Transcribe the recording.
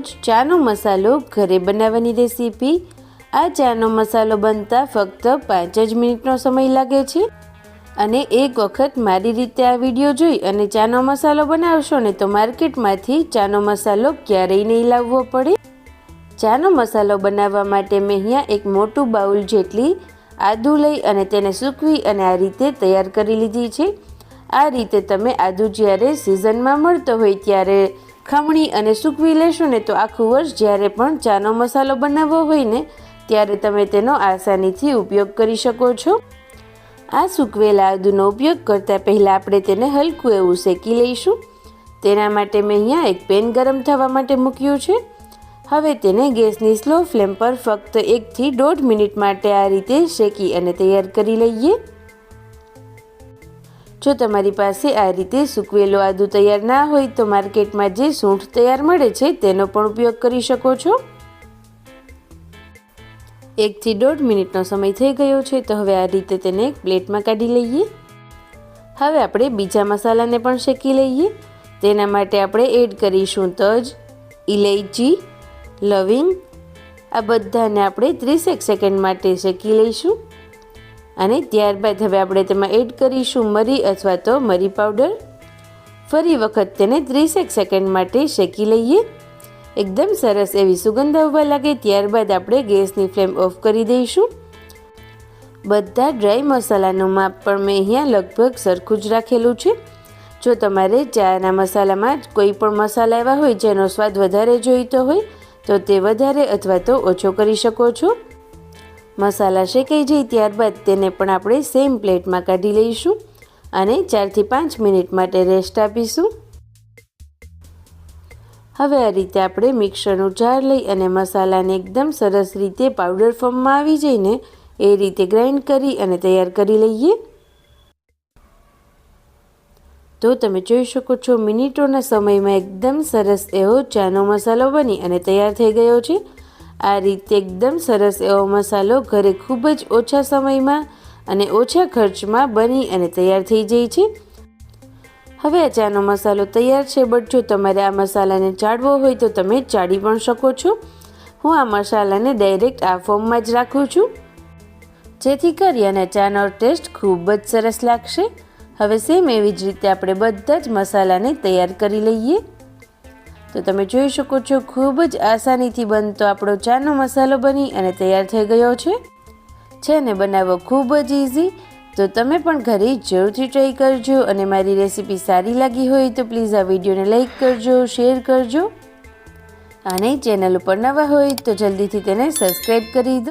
જ ચાનો મસાલો ઘરે બનાવવાની રેસીપી. આ ચાનો મસાલો બનતા ફક્ત પાંચ જ મિનિટનો સમય લાગે છે. અને એક વખત મારી રીતે આ વીડિયો જોઈ અને ચાનો મસાલો બનાવશો ને તો માર્કેટમાંથી ચાનો મસાલો ક્યારેય નહીં લાવવો પડે. ચાનો મસાલો બનાવવા માટે મેં અહીંયા એક મોટું બાઉલ જેટલી આદુ લઈ અને તેને સૂકવી અને આ રીતે તૈયાર કરી લીધી છે. આ રીતે તમે આદુ જ્યારે સિઝનમાં મળતો હોય ત્યારે ખમણી અને સૂકવી લેશો ને તો આખું વર્ષ જ્યારે પણ ચાનો મસાલો બનાવવો હોય ને, ત્યારે તમે તેનો આસાનીથી ઉપયોગ કરી શકો છો. આ સૂકવેલા આદુનો ઉપયોગ કરતાં પહેલાં આપણે તેને હલકું એવું શેકી લઈશું. તેના માટે મેં અહીંયા એક પેન ગરમ થવા માટે મૂક્યું છે. હવે તેને ગેસની સ્લો ફ્લેમ પર ફક્ત એકથી દોઢ મિનિટ માટે આ રીતે શેકી અને તૈયાર કરી લઈએ. જો તમારી પાસે આ રીતે સૂકવેલો આદુ તૈયાર ના હોય તો માર્કેટમાં જે સૂંઠ તૈયાર મળે છે તેનો પણ ઉપયોગ કરી શકો છો. એકથી દોઢ મિનિટનો સમય થઈ ગયો છે તો હવે આ રીતે તેને એક પ્લેટમાં કાઢી લઈએ. હવે આપણે બીજા મસાલાને પણ શેકી લઈએ. તેના માટે આપણે એડ કરીશું તજ ઇલાયચી લવિંગ. આ બધાને આપણે ત્રીસેક સેકન્ડ માટે શેકી લઈશું. અને ત્યારબાદ હવે આપણે તેમાં એડ કરીશું મરી અથવા તો મરી પાવડર. ફરી વખત તેને ત્રીસેક સેકન્ડ માટે શેકી લઈએ. એકદમ સરસ એવી સુગંધ આવવા લાગે, ત્યારબાદ આપણે ગેસની ફ્લેમ ઓફ કરી દઈશું. બધા ડ્રાય મસાલાનું માપ પણ મેં અહીંયા લગભગ સરખું જ રાખેલું છે. જો તમારે ચાના મસાલામાં કોઈ પણ મસાલા એવા હોય જેનો સ્વાદ વધારે જોઈતો હોય, તો તે વધારે અથવા તો ઓછો કરી શકો છો. મસાલા શેકાઈ જાય ત્યારબાદ તેને પણ આપણે સેમ પ્લેટમાં કાઢી લઈશું અને ચારથી પાંચ મિનિટ માટે રેસ્ટ આપીશું. હવે આ રીતે આપણે મિક્સરનું જાર લઈ અને મસાલાને એકદમ સરસ રીતે પાવડર ફોર્મમાં આવી જઈને એ રીતે ગ્રાઇન્ડ કરી અને તૈયાર કરી લઈએ. તો તમે જોઈ શકો છો, મિનિટોના સમયમાં એકદમ સરસ એવો ચાનો મસાલો બની અને તૈયાર થઈ ગયો છે. આ રીતે એકદમ સરસ એવો મસાલો ઘરે ખૂબ જ ઓછા સમયમાં અને ઓછા ખર્ચમાં બની અને તૈયાર થઈ જાય છે. હવે આ ચાનો મસાલો તૈયાર છે, બટ જો તમારે આ મસાલાને ચાળવો હોય તો તમે ચાળી પણ શકો છો. હું આ મસાલાને ડાયરેક્ટ આ ફોર્મમાં જ રાખું છું. જેથી કરી અને ચાનો ટેસ્ટ ખૂબ જ સરસ લાગશે. હવે સેમ એવી જ રીતે આપણે બધા જ મસાલાને તૈયાર કરી લઈએ. તો તમે જોઈ શકો છો, ખૂબ જ આસાનીથી બનતો આપણો ચાનો મસાલો બની અને તૈયાર થઈ ગયો છે. છે ને બનાવવો ખૂબ જ ઇઝી તો તમે પણ ઘરે જરૂરથી ટ્રાય કરજો અને મારી રેસીપી સારી લાગી હોય તો પ્લીઝ આ વિડીયોને લાઈક કરજો શેર કરજો. અને ચેનલ ઉપર નવા હોય તો જલ્દીથી તેને સબસ્ક્રાઈબ કરી દો.